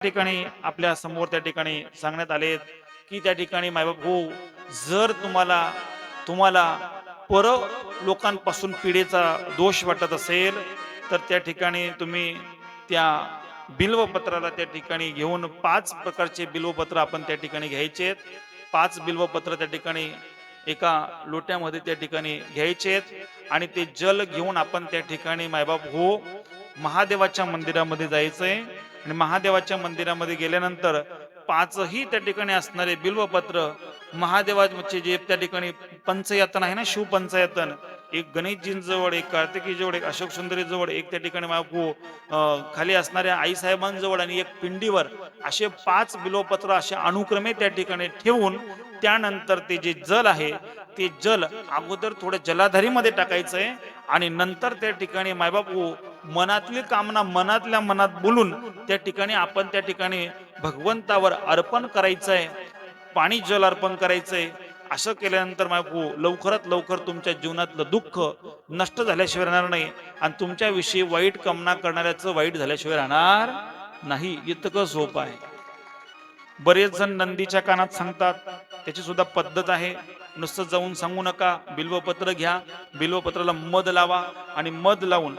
ठिकाणी आपल्यासमोर त्या ठिकाणी सांगण्यात आले की त्या ठिकाणी मायबाप हो जर तुम्हाला तुम्हाला पर लोकांपासून पिढीचा दोष वाटत असेल तर त्या ठिकाणी तुम्ही त्या बिल्वपत्राला त्या ठिकाणी घेऊन पाच प्रकारचे बिल्वपत्र आपण त्या ठिकाणी घ्यायचे पाच बिल्वपत्र त्या ठिकाणी एका लोट्यामध्ये त्या ठिकाणी घ्यायचे आणि ते जल घेऊन आपण त्या ठिकाणी मायबाप हो महादेवाच्या मंदिरामध्ये जायचंय. आणि महादेवाच्या मंदिरामध्ये गेल्यानंतर पाचही त्या ठिकाणी असणारे बिल्वपत्र महादेवाचे जे त्या ठिकाणी पंचयातन आहे ना शिवपंचयातन एक गणेशजींजवळ एक कार्तिकीजवळ एक अशोक सुंदरीजवळ एक त्या ठिकाणी मागू खाली असणाऱ्या आईसाहेबांजवळ आणि एक पिंडीवर असे पाच बिलोपत्र असे अनुक्रमे त्या ठिकाणी ठेवून त्यानंतर ते जे जल आहे ते जल अगोदर थोडं जलाधारीमध्ये टाकायचंय आणि नंतर त्या ठिकाणी मायबापू मनातली कामना मनातल्या मनात बोलून त्या ठिकाणी आपण त्या ठिकाणी भगवंतावर अर्पण करायचंय पाणी जल अर्पण करायचंय. असं केल्यानंतर मायबापू हो, लवकरात लवकर तुमच्या जीवनातलं दुःख नष्ट झाल्याशिवाय राहणार नाही आणि तुमच्याविषयी वाईट कामना करणाऱ्याचं वाईट झाल्याशिवाय राहणार नाही. इतकं सोपं आहे. बरेच जण नंदीच्या कानात सांगतात त्याची सुद्धा पद्धत आहे. नुसतं जाऊन सांगू नका बिल्वपत्र घ्या बिल्वपत्राला मध लावा आणि मध लावून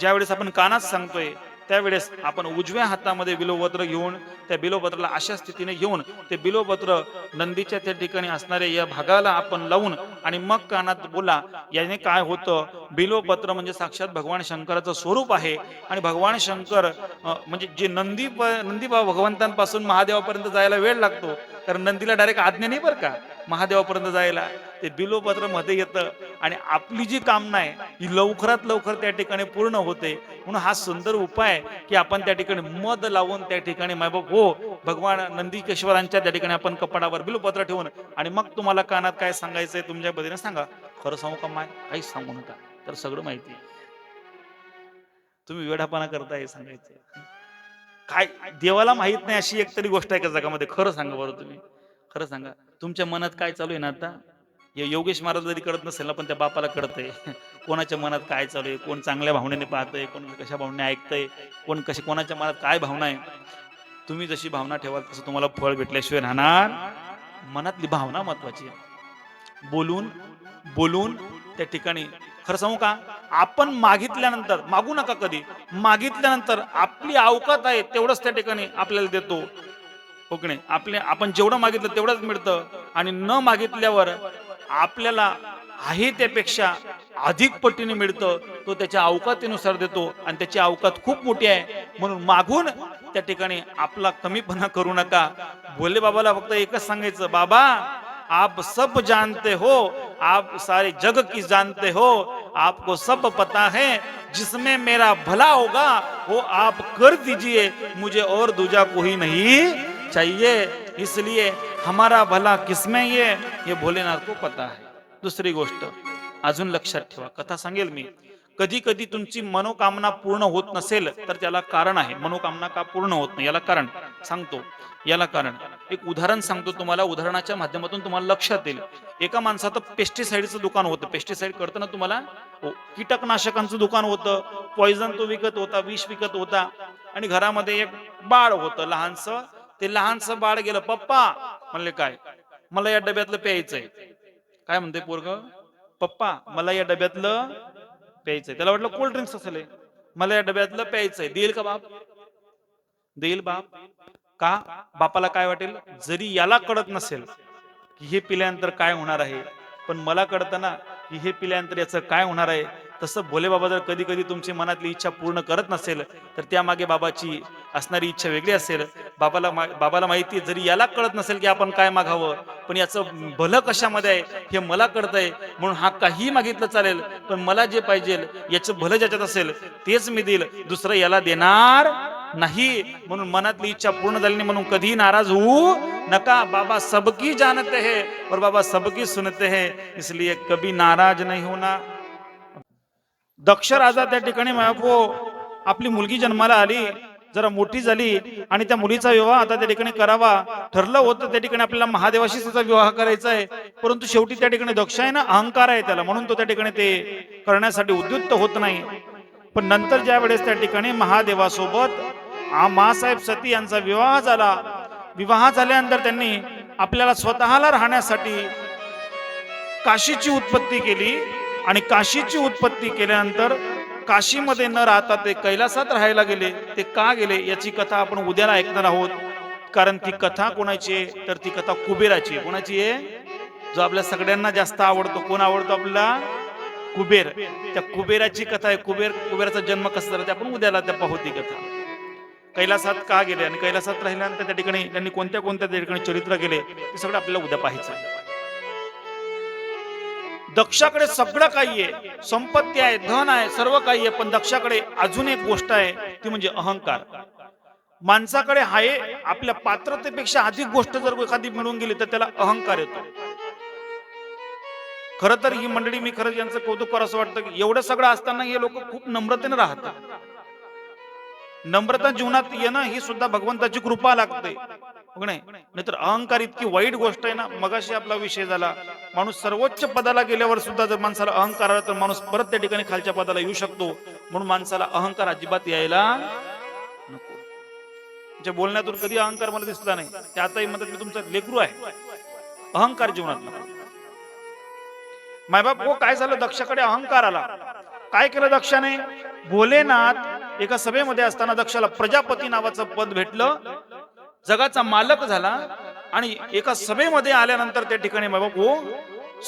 ज्यावेळेस आपण कानात सांगतोय त्यावेळेस आपण उजव्या हातामध्ये बिलोपत्र घेऊन त्या बिलोपत्राला अशा स्थितीने घेऊन ते बिलोपत्र नंदीच्या त्या ठिकाणी असणाऱ्या या भागाला आपण लावून आणि मग कानात बोला याने काय होतं? बिलोपत्र म्हणजे साक्षात भगवान शंकराचं स्वरूप आहे आणि भगवान शंकर म्हणजे जे नंदी प- नंदी भगवंतांपासून महादेवापर्यंत जायला वेळ लागतो कारण नंदीला डायरेक्ट आज्ञा नाही बरं का महादेवापर्यंत जायला. ते बिलोपत्रमध्ये येतं आणि आपली जी कामना आहे ही लवकरात लवकर त्या ठिकाणी पूर्ण होते. म्हणून हा सुंदर उपाय आहे की आपण त्या ठिकाणी मध लावून त्या ठिकाणी मायबाप हो भगवान नंदीकेश्वरांच्या त्या ठिकाणी आपण कपाडावर बिलोपत्र ठेवून आणि मग तुम्हाला कानात काय सांगायचंय तुमच्या पद्धतीने सांगा. खरं सांगू का माय? काहीच सांगू नका. तर सगळं माहिती आहे. तुम्ही वेढापणा करताय सांगायचं काय देवाला माहीत नाही अशी एक तरी गोष्ट आहे का जगामध्ये? खरं सांगा बरं तुम्ही. खरं सांगा. तुमच्या मनात काय चालू आहे ना आता? हे योगेश महाराज जरी कळत नसेल ना पण त्या बापाला कळतंय कोणाच्या मनात काय चालू आहे? कोण चांगल्या भावनेने पाहतंय? कोण कशा भावने ऐकतंय? कोण कशा कोणाच्या मनात काय भावना आहे? तुम्ही जशी भावना ठेवाल तसं तुम्हाला फळ भेटल्याशिवाय राहणार मनातली भावना महत्वाची आहे. बोलून बोलून त्या ठिकाणी खरं सांगू का? आपण मागितल्यानंतर मागू नका कधी. मागितल्यानंतर आपली अवकात आहे तेवढंच त्या ठिकाणी आपल्याला देतो. हो ओके नाही? आपले आपण जेवढं मागितलं तेवढंच मिळतं. आणि न मागितल्यावर आपल्याला आहे त्यापेक्षा अधिक पटीने मिळतं तो त्याच्या अवकातीनुसार देतो. आणि त्याची अवकात खूप मोठी आहे. म्हणून मागून त्या ठिकाणी आपला कमीपणा करू नका. भोले बाबाला फक्त एकच सांगायचं बाबा आप सब जानते हो आप सारे जग की जानते हो आपको सब पता है जिसमें मेरा भला होगा वो आप कर दीजिए मुझे और दूजा कोई नहीं चाहिए। इसलिए हमारा भला किसमें ये ये भोलेनाथ को पता है। दुसरी गोष्ट अजून लक्षात ठेवा कथा सांगेल मी। कधी कधी तुमची मनोकामना पूर्ण होत नसेल तर त्याला कारण आहे. मनोकामना का पूर्ण होत नाही? याला कारण. सांगतो. याला कारण एक उदाहरण सांगतो तुम्हाला उदाहरणाच्या माध्यमातून तुम्हाला लक्षात येईल. एका माणसाचं पेस्टिसाइडचं दुकान होतं. पेस्टिसाइड करताना तुम्हाला हो, कीटकनाशकांचं दुकान होतं. पॉइझन तो विकत होता विष विकत होता. आणि घरामध्ये एक बाळ होतं लहानस. ते लहानस बाळ गेलं पप्पा म्हणले काय? मला या डब्यातलं प्यायचंय. काय म्हणते पोरग? पप्पा मला या डब्यातलं प्यायचंय. त्याला वाटलं कोल्ड ड्रिंक्स असेल मला या डब्यातलं प्यायचंय. देईल का बाप? देईल बाप? का? बापाला काय वाटेल? जरी याला कळत नसेल की हे पिल्यानंतर काय होणार आहे पण मला कळताना की हे पिल्यानंतर याचं काय होणार आहे. तसं भोले बाबा जर कधी कधी तुमची मनातली इच्छा पूर्ण करत नसेल तर त्यामागे बाबाची असणारी इच्छा वेगळी असेल. बाबाला मा- बाबाला माहिती जरी याला कळत नसेल की आपण काय मागावं पण याचं भलं कशामध्ये आहे हे मला कळतंय. म्हणून हा काही मागितलं चालेल पण मला जे पाहिजे याचं भलं ज्याच्यात असेल तेच मी देईल. दुसरं याला देणार नाही म्हणून मनातली इच्छा पूर्ण झाली नाही म्हणून कधी नाराज होऊ नका. बाबा सबकी जानते हे और बाबा सबकी सुनते हे इसलिए कभी नाराज नाही होना. दक्ष राजा त्या ठिकाणी महापो आपली मुलगी जन्माला आली जरा मोठी झाली आणि त्या मुलीचा विवाह आता त्या ठिकाणी करावा. ठरलं होतं त्या ठिकाणी आपल्याला महादेवाशी त्याचा विवाह करायचा आहे परंतु शेवटी त्या ठिकाणी दक्ष आहे ना अहंकार आहे त्याला म्हणून तो त्या ठिकाणी ते करण्यासाठी उद्युक्त होत नाही. पण नंतर ज्या वेळेस त्या ठिकाणी महादेवासोबत मासाहेब सती यांचा विवाह झाला. विवाह झाल्यानंतर त्यांनी आपल्याला स्वतःला राहण्यासाठी काशीची उत्पत्ती केली आणि काशीची उत्पत्ती केल्यानंतर काशीमध्ये न राहता ते कैलासात राहायला गेले. ते का गेले याची कथा आपण उद्याला ऐकणार आहोत. कारण ती कथा कोणाची आहे? तर ती कथा कुबेराची आहे. कोणाची आहे? जो आपल्या सगळ्यांना जास्त आवडतो. कोण आवडतो आपल्याला? कुबेर. त्या कुबेराची कथा आहे. कुबेर कुबेराचा जन्म कसा झाला ते आपण उद्याला त्या पाहू ती कथा. कैलासात का गेले आणि कैलासात राहिल्यानंतर त्या ठिकाणी त्यांनी कोणत्या कोणत्या त्या ठिकाणी चरित्र गेले ते सगळं आपल्याला उद्या पाहायचं दक्षाकडे सगळं काही आहे. संपत्ती आहे धन आहे सर्व काही आहे पण दक्षाकडे अजून एक गोष्ट आहे ती म्हणजे अहंकार. माणसाकडे आहे आपल्या पात्रतेपेक्षा अधिक गोष्ट जर एखादी मिळून गेली तर त्याला अहंकार येतो. खर तर ही मंडळी मी खरंच यांचं कौतुक करावं असं वाटतं की एवढं सगळं असताना हे लोक खूप नम्रतेने राहतात. नम्रता जीवनात येणं ही सुद्धा भगवंताची कृपा लागते. हो नाहीतर अहंकार इतकी वाईट गोष्ट आहे ना मगाशी आपला विषय झाला. माणूस सर्वोच्च पदाला गेल्यावर सुद्धा जर माणसाला अहंकार आला तर माणूस परत त्या ठिकाणी खालच्या पदाला येऊ शकतो. म्हणून माणसाला अहंकार अजिबात यायला नको. जे बोलण्यातून कधी अहंकार मला दिसला नाही ते आताही म्हणतात मी तुमचा लेकरू आहे. अहंकार जीवनात नको. मायबाप हो काय झालं? दक्षाकडे अहंकार आला. काय केलं दक्षाने? भोलेनाथ एका सभेमध्ये असताना दक्षाला प्रजापती नावाचं पद भेटलं. जगाचा मालक झाला आणि एका सभेमध्ये आल्यानंतर त्या ठिकाणी बाबा हो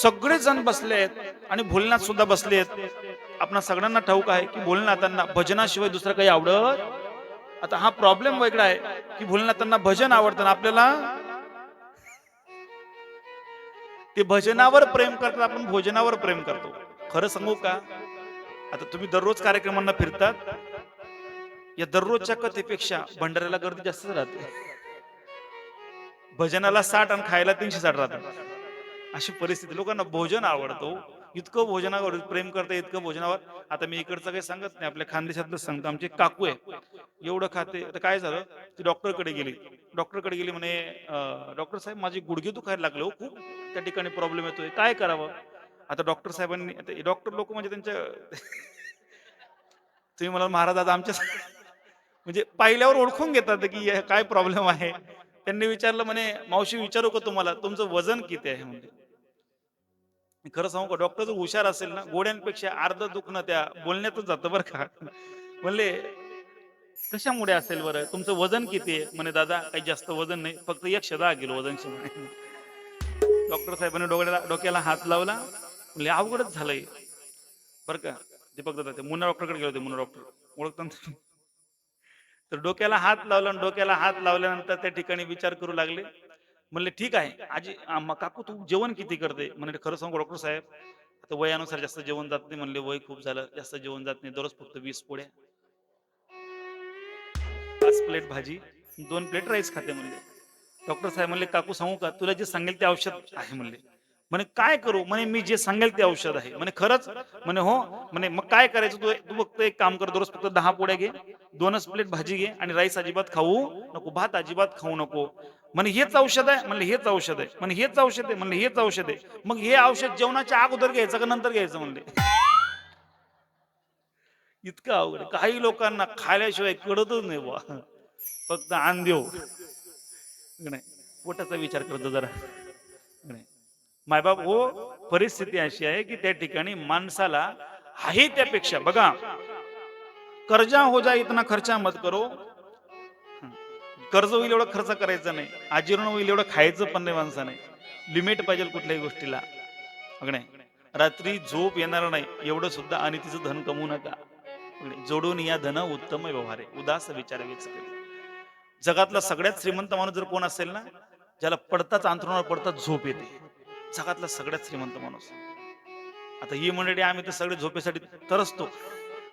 सगळे जण बसले आहेत आणि भोलेनाथ सुद्धा बसले आहेत. आपणा सगळ्यांना ठाऊक आहे की भोलेनाथांना भजनाशिवाय दुसरं काही आवडत आता हा प्रॉब्लेम वेगळा आहे की भोलनाथांना भजन आवडतं आपल्याला ते भजनावर प्रेम करतात आपण भोजनावर प्रेम करतो. खरं सांगू का? आता तुम्ही दररोज कार्यक्रमांना फिरतात या दररोजच्या कथेपेक्षा भंडाऱ्याला गर्दी जास्त राहते. भजनाला साठ आणि खायला तीनशे साठ राहतात. अशी परिस्थिती लोकांना भोजन आवडतो. इतकं भोजनावर प्रेम करतं इतकं भोजनावर. आता मी इकडचं काही सांगत नाही आपल्या खानदेशातलं सांगतो आमचे काकू आहे एवढं खाते. आता काय झालं ती डॉक्टरकडे गेली. डॉक्टरकडे गेली म्हणे डॉक्टर साहेब माझे गुडघे दुखायला लागले हो खूप. त्या ठिकाणी प्रॉब्लेम येतोय. काय करावं? आता डॉक्टर साहेबांनी डॉक्टर लोक म्हणजे त्यांच्या तुम्ही मला महाराज आता आमच्या म्हणजे पाहिल्यावर ओळखून घेतात की काय प्रॉब्लेम आहे. त्यांनी विचारलं म्हणे मावशी विचारू का तुम्हाला? तुमचं वजन किती आहे? म्हणजे खरं सांगू का डॉक्टर जर हुशार असेल ना गोड्यांपेक्षा अर्ध दुखणं त्या बोलण्यातच जातं बरं का. म्हणले कशामुळे असेल बरं? तुमचं वजन किती आहे? म्हणे दादा काही जास्त वजन नाही फक्त एकशे दहा किलो वजन म्हणे डॉक्टर साहेबांनी डोक्याला डोक्याला हात लावला. म्हणले अवघडच झालंय. बरं का दीपक दादा ते मुन्ना डॉक्टरकडे गेले होते मुन्ना डॉक्टर ओळखता तर डोक्याला हात लावला आणि डोक्याला हात लावल्यानंतर त्या ठिकाणी विचार करू लागले. म्हणले ठीक आहे आजी काकू तू जेवण किती करते? म्हणजे खरं सांगू डॉक्टर साहेब आता वयानुसार जास्त जेवण जात नाही. म्हणले वय खूप झालं जास्त जेवण जात नाही दररोज फक्त वीस पोळ्या. पाच प्लेट भाजी दोन प्लेट राईस खाते म्हणले. डॉक्टर साहेब म्हणले काकू सांगू का तुला जे सांगेल ते औषध आहे म्हणले. म्हणे काय करू? म्हणे मी जे सांगेल ते औषध आहे. म्हणे खरंच? म्हणे हो. म्हणे मग काय करायचं? तू तू फक्त एक काम कर दररोज फक्त दहा पोळ्या घे दोनच प्लेट भाजी घे आणि राईस अजिबात खाऊ नको भात अजिबात खाऊ नको. म्हणे हेच औषध आहे. म्हणले हेच औषध आहे. म्हणे हेच औषध आहे. म्हणले हेच औषध आहे. मग हे औषध जेवणाच्या अगोदर घ्यायचं का नंतर घ्यायचं म्हणले? इतकं अवघड काही लोकांना खाल्याशिवाय कळतच नाही बा फक्त आण देऊ नाही. पोटाचा विचार करतो जरा. मायबाप हो परिस्थिती अशी आहे की त्या ठिकाणी माणसाला आहे त्यापेक्षा बघा कर्जा हो जा इतना खर्चा मत करो. कर्ज होईल एवढा खर्च करायचा नाही. आजीर्ण होईल एवढं खायचं पण नाही माणसाने. लिमिट पाहिजे कुठल्याही गोष्टीला. नाही रात्री झोप येणार नाही एवढं सुद्धा आणि तिचं धन कमवू नका. जोडून या धन उत्तम व्यवहार आहे. उदास विचार जगातला सगळ्यात श्रीमंत माणूस जर कोण असेल ना ज्याला पडताच अंतरुणावर पडताच झोप येते. जगातला सगळ्यात श्रीमंत माणूस. आता ही मंडळी आम्ही तर सगळे झोपेसाठी तरसतो.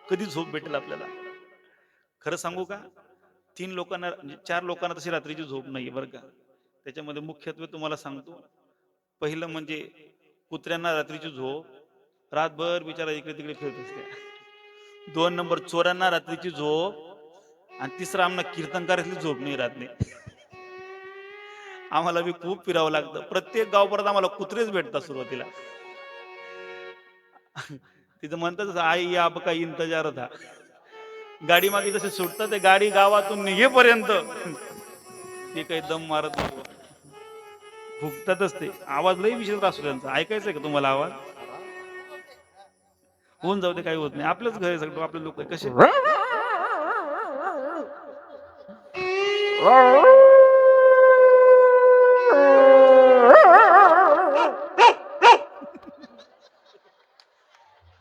कधी झोप भेटेल आपल्याला? खरं सांगू का? तीन लोकांना म्हणजे चार लोकांना तशी रात्रीची झोप नाही बरं का. त्याच्यामध्ये मुख्यत्वे तुम्हाला सांगतो. पहिलं म्हणजे कुत्र्यांना रात्रीची झोप. रातभर बिचारा इकडे तिकडे फिरत असते. दोन नंबर चोरांना रात्रीची झोप. आणि तिसरं आम्हाला कीर्तनकारातली झोप नाही रात्री नाही. आम्हाला बी खूप फिरावं लागतं. प्रत्येक गावपर्यंत आम्हाला कुत्रेच भेटतात सुरुवातीला. तिथं म्हणतात आई या का इंतजार था गाडी मागे जसे सुटतं ते गाडी गावातून निघेपर्यंत ते काही दम मारत नाही. ते. आवाज लई विशेष असतो त्यांचा. ऐकायचंय का तुम्हाला आवाज? होऊन जाऊ दे काही होत नाही. आपलंच घर आहे सगळं. आपले लोक कसे?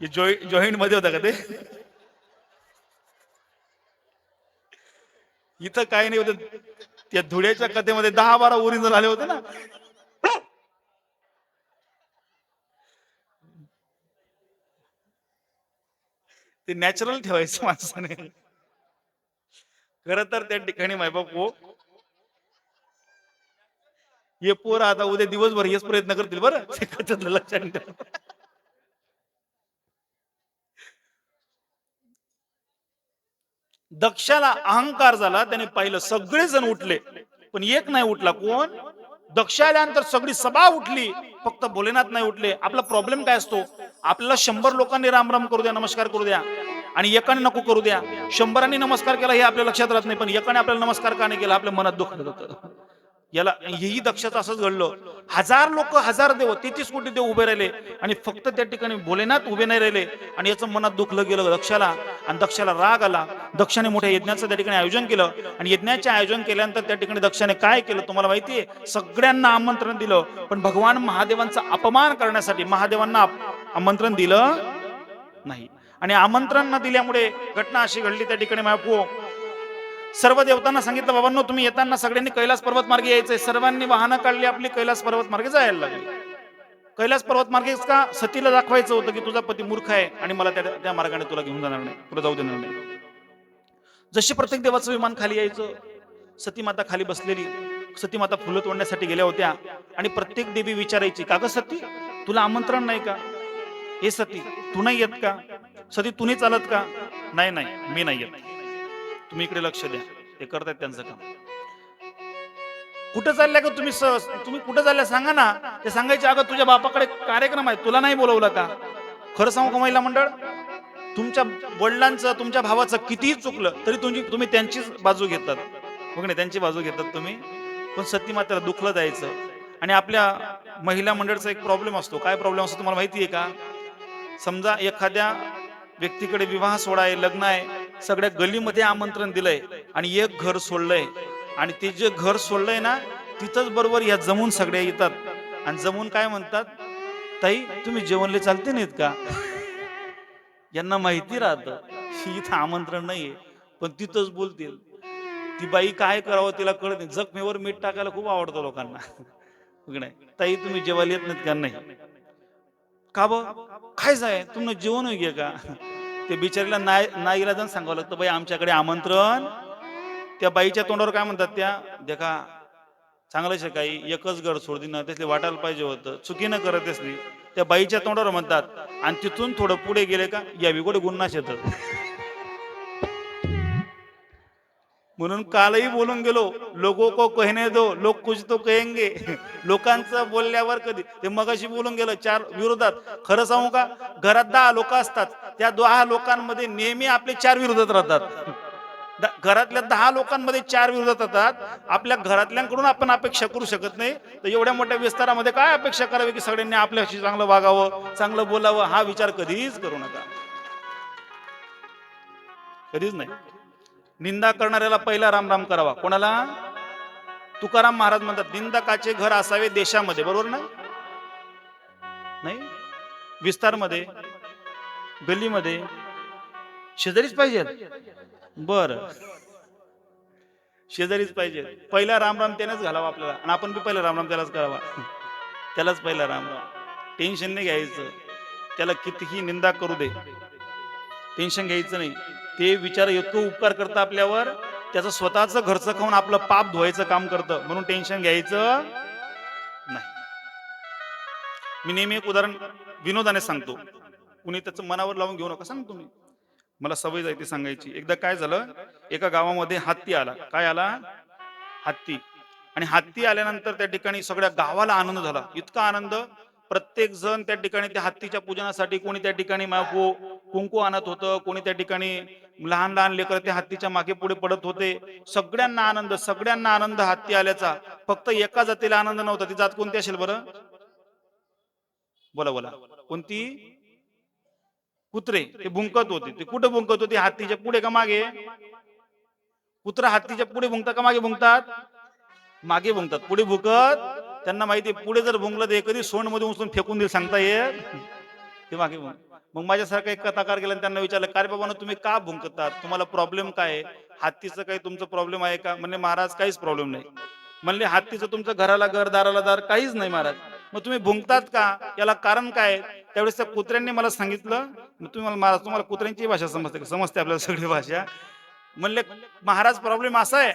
जॉईंटमध्ये होता का ते? इथं काही नाही होत. त्या धुळ्याच्या कथेमध्ये दहा बारा ओरिजिनल आले होते ना. ते नॅचरल ठेवायचं माणसाने. खर तर त्या ठिकाणी मायबाप हो हे पोर आता उद्या दिवसभर हेच प्रयत्न करतील बरं. लक्षात दक्षाला अहंकार झाला त्याने पाहिलं सगळे जण उठले. पण एक नाही उठला कोण? दक्ष आल्यानंतर सगळी सभा उठली फक्त भोलेनाथ नाही उठले. आपला प्रॉब्लेम काय असतो? आपल्याला शंभर लोकांनी राम राम करू द्या नमस्कार करू द्या. आणि एकाने नको करू द्या. शंभरांनी नमस्कार केला हे आपल्या लक्षात राहत नाही पण एकाने आपल्याला नमस्कार का नाही केला? आपल्या मनात दुःख होतं. याला हेही दक्षता असंच घडलं. हजार लोक हजार देव तेहतीस कोटी देव उभे राहिले आणि फक्त त्या ठिकाणी भोलेनाथ उभे नाही राहिले आणि याचं मनात दुखलं गेलं दक्षाला. आणि दक्षाला राग आला. दक्षाने मोठ्या यज्ञाचं त्या ठिकाणी आयोजन केलं. आणि यज्ञाचे आयोजन केल्यानंतर त्या ठिकाणी दक्षाने काय केलं तुम्हाला माहितीये सगळ्यांना आमंत्रण दिलं. पण भगवान महादेवांचा अपमान करण्यासाठी महादेवांना आमंत्रण दिलं नाही. आणि आमंत्रण न दिल्यामुळे घटना अशी घडली त्या ठिकाणी मायपू सर्व देवतांना सांगितलं बाबांनो तुम्ही येताना सगळ्यांनी कैलास पर्वत मार्गे यायचंय. सर्वांनी वाहनं काढली आपली कैलास पर्वत मार्गे जायला लागली. कैलास पर्वत मार्गे का सतीला दाखवायचं होतं की तुझा पती मूर्ख आहे आणि मला त्या त्या मार्गाने तुला घेऊन जाणार नाही तुला जाऊ देणार नाही? जशी प्रत्येक देवाचं विमान खाली यायचं सती माता खाली बसलेली सती माता फुलं तोडण्यासाठी गेल्या होत्या आणि प्रत्येक देवी विचारायची का ग सती? तुला आमंत्रण नाही का? हे सती तू नाही येत का? सती तू नाही चालत का? नाही नाही मी नाही येत. तुम्ही इकडे लक्ष द्या. ते करतायत त्यांचं काम. कुठं चालल्या का तुम्ही सहज तुम्ही कुठं चालल्या सांगा ना. ते सांगायचे अगं तुझ्या बापाकडे कार्यक्रम आहे तुला नाही बोलवलं का? खरं सांगू का महिला मंडळ? तुमच्या वडिलांचं तुमच्या भावाचं कितीही चुकलं तरी तुमची तुम्ही त्यांचीच बाजू घेतात. बघ ना त्यांची बाजू घेतात तुम्ही. पण सती मात्र दुखलं जायचं. आणि आपल्या महिला मंडळचा एक प्रॉब्लेम असतो. काय प्रॉब्लेम असतो तुम्हाला माहिती आहे का? समजा एखाद्या व्यक्तीकडे विवाह सोहळा आहे लग्न आहे सगळ्या गलीमध्ये आमंत्रण दिलंय आणि एक घर सोडलंय. आणि ते जे घर सोडलंय ना तिथंच बरोबर या जमून सगळ्या येतात. आणि जमून काय म्हणतात? ताई तुम्ही जेवणले चालते नाहीत का? यांना माहिती राहतं. इथं आमंत्रण नाहीये. पण तिथंच बोलतील. ती बाई काय करावं तिला कळत नाही. जखमेवर मीठ टाकायला खूप आवडतं लोकांना. ताई तुम्ही जेवायला येत नाहीत का? नाही. का ब? काय जाय तुम्ही जेवण होईल का? ते बिचारीला नाय नाईला जाऊन सांगावं लागतं बाई आमच्याकडे आमंत्रण. त्या बाईच्या तोंडावर काय म्हणतात त्या? देखा चांगलं आहे काही एकच गड सोडली ना वाटायला पाहिजे होतं चुकीनं करत नाही त्या बाईच्या तोंडावर म्हणतात आणि तिथून थोडं पुढे गेले का या बिगोडे गुन्हा शेतात म्हणून कालही बोलून गेलो लोको को कहने दो लोक कुछ तो कहेंगे. लोकांचं बोलल्यावर कधी? ते मगाशी बोलून गेलं चार विरोधात. खरं सांगू का? घरात दहा लोक असतात. त्या दहा लोकांमध्ये नेहमी आपले चार विरोधात राहतात. घरातल्या दहा लोकांमध्ये चार विरोधात राहतात. आपल्या घरातल्यांकडून आपण अपेक्षा करू शकत नाही. तर एवढ्या मोठ्या विस्तारामध्ये काय अपेक्षा करावी की सगळ्यांनी आपल्याशी चांगलं वागावं चांगलं बोलावं? हा विचार कधीच करू नका. कधीच नाही. निंदा करणाऱ्याला पहिला राम राम करावा. कोणाला? तुकाराम महाराज म्हणतात निंदकाचे घर असावे देशामध्ये बरोबर ना? नाही? विस्तारमध्ये गल्लीमध्ये शेजारीच पाहिजेत? बर. शेजारीच पाहिजे पहिला राम राम त्यानेच घालावा आपल्याला. आणि आपण बी पहिला राम राम त्यालाच करावा. त्यालाच पहिला राम राम टेन्शन नाही घ्यायचं. त्याला कितीही निंदा करू दे. टेन्शन घ्यायचं नाही. ते विचार इतकं उपकार करतं आपल्यावर. त्याचं स्वतःचं घरचं खाऊन आपलं पाप धुवायचं काम करतं. म्हणून टेन्शन घ्यायचं नाही. मी नेहमी एक उदाहरण विनोदाने सांगतो. कुणी त्याचं मनावर लावून घेऊ नका सांगतो मी. मला सवय जायची सांगायची. एकदा काय झालं? एका गावामध्ये हत्ती आला. काय आला? हत्ती. आणि हत्ती आल्यानंतर त्या ठिकाणी सगळ्या गावाला आनंद झाला. इतका आनंद. प्रत्येक जण त्या ठिकाणी त्या हत्तीच्या पूजनासाठी कोणी त्या ठिकाणी माफो कुंकू आणत होतं कोणी त्या ठिकाणी लहान लहान लेकर ते हत्तीच्या मागे पुढे पडत होते. सगळ्यांना आनंद सगळ्यांना आनंद हत्ती आल्याचा. फक्त एका जातीला आनंद नव्हता. ती जात कोणती असेल बरं? बोला बोला. कोणती? कुत्रे. ते भुंकत होते. ते कुठे भुंकत होते? हत्तीच्या पुढे का मागे? कुत्रा हत्तीच्या पुढे भुंकतात का मागे भुंकतात? मागे भुंकतात. पुढे भुकत? त्यांना माहिती पुढे जर भुंकलं तर कधी सोंडमध्ये उचलून फेकून देईल सांगता येत? ते मागे भुंक मग माझ्यासारखा एक कथाकार गेला त्यांना विचारलं काय रे बाबा तुम्ही का भुंकतात? तुम्हाला प्रॉब्लेम काय आहे? हत्तीचं काही तुमचं प्रॉब्लेम आहे का? म्हणले महाराज काहीच प्रॉब्लेम नाही. म्हणले हत्तीचं तुमचं घराला घर दाराला दार काहीच नाही महाराज. मग तुम्ही भुंकतात का? याला कारण काय त्यावेळेस त्या कुत्र्यांनी मला सांगितलं तुम्ही मला महाराज तुम्हाला कुत्र्यांची भाषा समजते का? समजते आपल्याला सगळी भाषा. म्हणले महाराज प्रॉब्लेम असा आहे.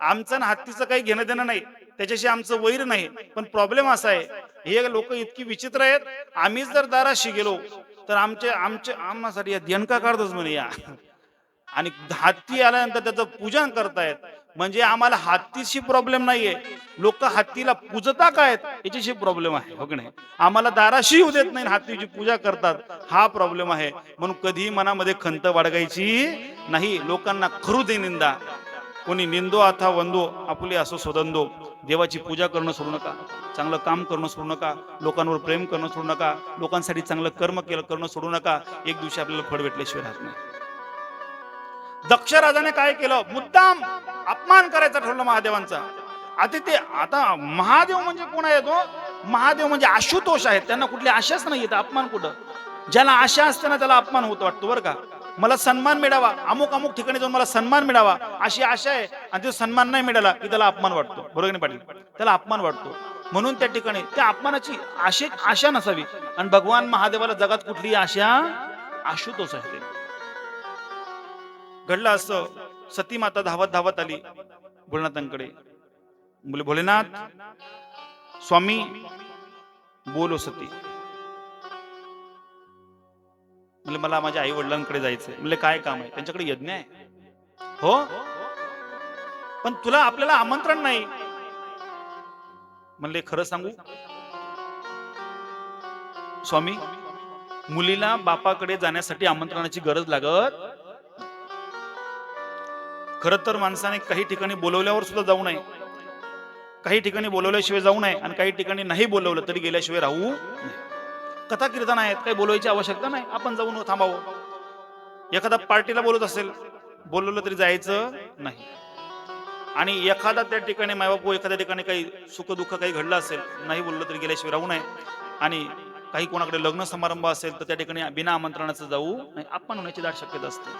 आमचं आणि हत्तीचं काही घेणं देणं नाही. त्याच्याशी आमचं वैर नाही. पण प्रॉब्लेम असा आहे. हे लोक इतकी विचित्र आहेत. आम्ही जर दाराशी गेलो तर आमचे आमचे आम्हासाठी या देणका काढतच म्हणे या. आणि हत्ती आल्यानंतर त्याचं पूजन करतायत. म्हणजे आम्हाला हत्तीशी प्रॉब्लेम नाहीये. लोक हत्तीला पूजता काय याच्याशी प्रॉब्लेम आहे हो की नाही? आम्हाला दाराशी येऊ देत नाही हत्तीची पूजा करतात. हा प्रॉब्लेम आहे. म्हणून कधीही मनामध्ये खंत बाळगायची नाही. लोकांना खरू दे निंदा. कोणी निंदो अथा वंदो आपली असो सोदंदो देवाची पूजा करणं सोडू नका चांगलं काम करणं सोडू नका लोकांवर प्रेम करणं सोडू नका लोकांसाठी चांगलं कर्म केलं करणं सोडू नका एक दिवशी आपल्याला फळ भेटल्याशिवाय राहत नाही. दक्ष राजाने काय केलं? मुद्दाम अपमान करायचा ठरवलं महादेवांचा. आता ते आता महादेव म्हणजे कोण आहे तो? महादेव म्हणजे आशुतोष आहेत त्यांना कुठली आशाच नाही येत अपमान कुठं? ज्याला आशा असते ना त्याला अपमान होतो वाटतो बरं का? मला सन्मान मिळावा. अमुक अमुक ठिकाणी जाऊन मला सन्मान मिळावा. अशी आशा आहे. आणि तो सन्मान नाही मिळाला की त्याला अपमान वाटतो. बरोबर पाटील? त्याला अपमान वाटतो. म्हणून त्या ठिकाणी त्या अपमानाची आशे आशा नसावी. आणि भगवान महादेवाला जगात कुठली आशा आशुतोष आहे. घडलं असं सती माता धावत धावत आली भोलेनाथांकडे. बोले भोलेनाथ स्वामी बोलो सती. म्हणजे मला माझ्या आई वडिलांकडे जायचंय. म्हणजे काय काम आहे? त्यांच्याकडे यज्ञ आहे. हो? पण तुला आपल्याला आमंत्रण नाही. म्हणले खरं सांगू? स्वामी मुलीला बापाकडे जाण्यासाठी आमंत्रणाची गरज लागत? खर तर माणसाने काही ठिकाणी बोलवल्यावर सुद्धा जाऊ नये. काही ठिकाणी बोलवल्याशिवाय जाऊ नये आणि काही ठिकाणी नाही बोलवलं तरी गेल्याशिवाय राहू नये. कथा कीर्तन आहेत काही बोलवायची आवश्यकता नाही आपण जाऊन थांबावं. एखादा पार्टीला बोलत असेल बोलवलं तरी जायचं नाही. आणि एखादा त्या ठिकाणी मायबापू एखाद्या ठिकाणी काही सुख दुःख काही घडलं असेल नाही बोललं तरी गेल्याशिवाय राहू नये. आणि काही कोणाकडे लग्न समारंभ असेल तर त्या ठिकाणी बिना आमंत्रणाचं जाऊ नाही आपण होण्याची दाट शक्यता असते.